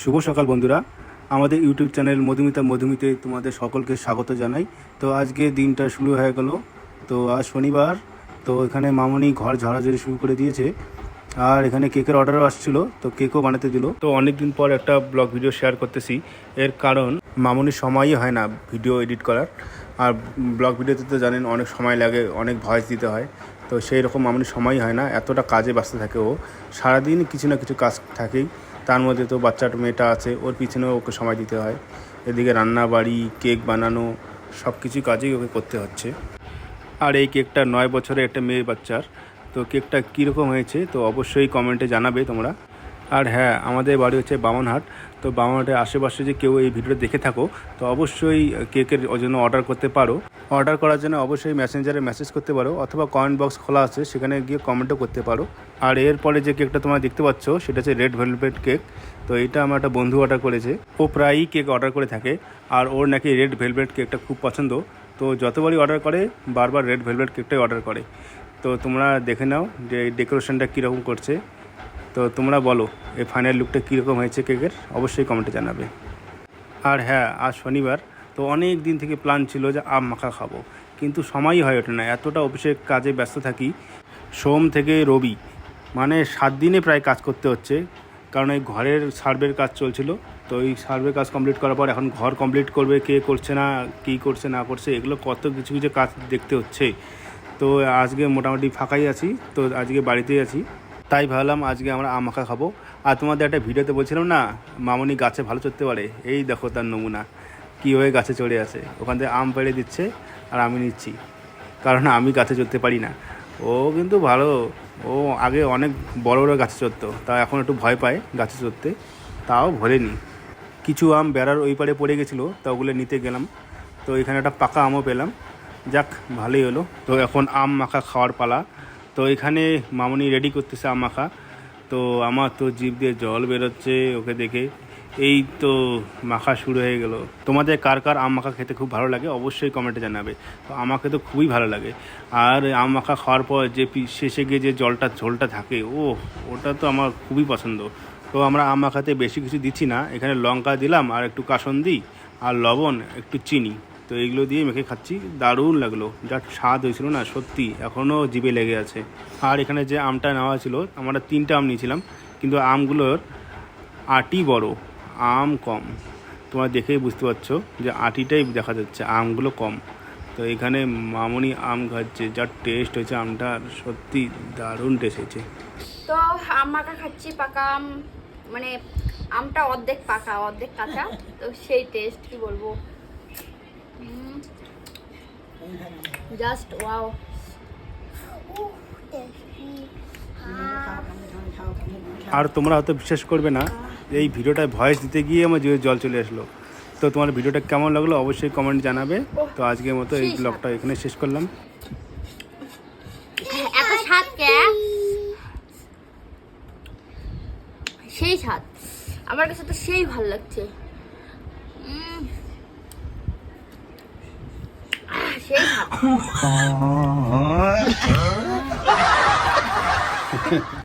শুভ সকাল বন্ধুরা। আমাদের ইউটিউব চ্যানেল মধুমিতা মধুমিতে তোমাদের সকলকে স্বাগত জানাই। তো আজকে দিনটা শুরু হয়ে গেল। তো আজ শনিবার। তো এখানে মামনি ঘর ঝাড়াঝাড়ি শুরু করে দিয়েছে। আর এখানে কেকের অর্ডারও আসছিল। তো কেকও বানাতে দিল। তো অনেক দিন পর একটা ব্লগ ভিডিও শেয়ার করতেছি। এর কারণ, মামনির সময়ই হয় না ভিডিও এডিট করার। আর ব্লগ ভিডিওতে তো জানেন, অনেক সময় লাগে, অনেক ভয়েস দিতে হয়। তো সেই রকম মামনির সময়ই হয় না। এতটা কাজে ব্যস্ত থাকে ও। সারাদিন কিছু না কিছু কাজ থাকেই। তার মধ্যে তো বাচ্চাটা মেয়েটা আছে, ওর পিছনেও ওকে সময় দিতে হয়। এদিকে রান্না, বাড়ি, কেক বানানো সব কিছু কাজেই ওকে করতে হচ্ছে। আর এই কেকটা নয় বছরের একটা মেয়ে বাচ্চার। তো কেকটা কীরকম হয়েছে, তো অবশ্যই কমেন্টে জানাবে তোমরা। আর হ্যাঁ আমাদের বাড়ি হচ্ছে বামনহাট। তো বামনহাটের আশেপাশে যে কেউ এই ভিডিওটা দেখে থাকো, তো অবশ্যই কেকের জন্য অর্ডার করতে পারো। অর্ডার করার জন্য অবশ্যই মেসেঞ্জারে মেসেজ করতে পারো, অথবা কমেন্ট বক্স খোলা আছে, সেখানে গিয়ে কমেন্টও করতে পারো। আর এরপরে যে কেকটা তোমরা দেখতে পাচ্ছ, সেটা হচ্ছে রেড ভেলভেট কেক। তো এটা আমার একটা বন্ধু অর্ডার করেছে। ও প্রায়ই কেক অর্ডার করে থাকে, আর ওর নাকি রেড ভেলভেট কেকটা খুব পছন্দ। তো যতবারই অর্ডার করে, বারবার রেড ভেলভেট কেকটাই অর্ডার করে। তো তোমরা দেখে নাও যে ডেকোরেশনটা কীরকম করছে। তো তোমরা বলো, এই ফাইনাল লুকটা কীরকম হয়েছে কেকের? অবশ্যই কমেন্টে জানাবে। আর হ্যাঁ আজ শনিবার, তো অনেক দিন থেকে প্ল্যান ছিল যে আম মাখা খাব। কিন্তু সময়ই হয়ে ওঠে না, এতটা অফিসের কাজে ব্যস্ত থাকি। সোম থেকে রবি মানে সাত দিনে প্রায় কাজ করতে হচ্ছে। কারণ এই ঘরের সার্ভের কাজ চলছিল, তো এই সার্ভে কাজ কমপ্লিট করার পর এখন ঘর কমপ্লিট করবে, কে করছে না, কী করছে, না করছে, এগুলো কত কিছু কিছু কাজ দেখতে হচ্ছে। তো আজকে মোটামুটি ফাঁকাই আছি, তো আজকে বাড়িতেই আছি। তাই ভাবলাম আজকে আমরা আম মাখা খাব। আর তোমাদের একটা ভিডিওতে বলছিলাম না, মামনি গাছে ভালো চড়তে পারে। এই দেখো তার নমুনা কীভাবে গাছে চড়ে আছে। ওখান থেকে আম পেড়ে দিচ্ছে আর আমি নিচ্ছি। কারণ আমি গাছে চড়তে পারি না। ও কিন্তু ভালো। ও আগে অনেক বড় বড় গাছে চড়তো তা এখন একটু ভয় পায় গাছে চড়তে। তাও ভরেনি। কিছু আম বেড়ার ওই পারে পড়ে গেছিল, তা ওগুলো নিতে গেলাম। তো এখানে একটা পাকা আমও পেলাম। যাক, ভালোই হলো। তো এখন আম মাখা খাওয়ার পালা। তো এখানে মামনি রেডি করতেছে আম মাখা তো আমার তো জিভ দিয়ে জল বেরোচ্ছে ওকে দেখে। এই তো মাখা শুরু হয়ে গেল। তোমাদের কার কার আম মাখা খেতে খুব ভালো লাগে অবশ্যই কমেন্টে জানাবে। তো আমাকে তো খুবই ভালো লাগে। আর আম মাখা খাওয়ার পর যে শেষে গিয়ে যে জলটা, ঝোলটা থাকে ও ওটা তো আমার খুবই পছন্দ। তো আমরা আম মাখাতে বেশি কিছু দিচ্ছি না। এখানে লঙ্কা দিলাম আর একটু কাসন দিই, আর লবণ, একটু চিনি। তো এইগুলো দিয়ে মেখে খাচ্ছি। দারুণ লাগল। যা স্বাদ হয়েছিল না, সত্যি এখনও জিভে লেগে আছে। আর এখানে যে আমটা নেওয়া ছিল, আমরা তিনটা আম নিয়েছিলাম, কিন্তু আমগুলোর আটি বড়, আম কম। তোমরা দেখেই বুঝতে পারছ যে আটিটাই দেখা যাচ্ছে, আমগুলো কম। তো এখানে মামনি আম খাচ্ছে যার টেস্ট হয়েছে আমটার সত্যি দারুণ টেস্ট হয়েছে। তো আম মাখা খাচ্ছি, পাকা আম মানে আমটা অর্ধেক পাকা, অর্ধেক কাঁচা, তো সেই টেস্ট কি বলব? জাস্ট ওয়াও আর তোমরা হয়তো বিশ্বাস করবে না এই ভিডিওটায় ভয়েস দিতে গিয়ে আমার জিভে জল চলে আসলো। তো তোমার ভিডিওটা কেমন লাগল অবশ্যই কমেন্ট জানাবে। তো আজকের মতো এই ব্লগটা এখানে শেষ করলাম। এত স্বাদ সেই স্বাদ। আমার কাছে তো সেই ভালো লাগছে। আহ, সেই স্বাদ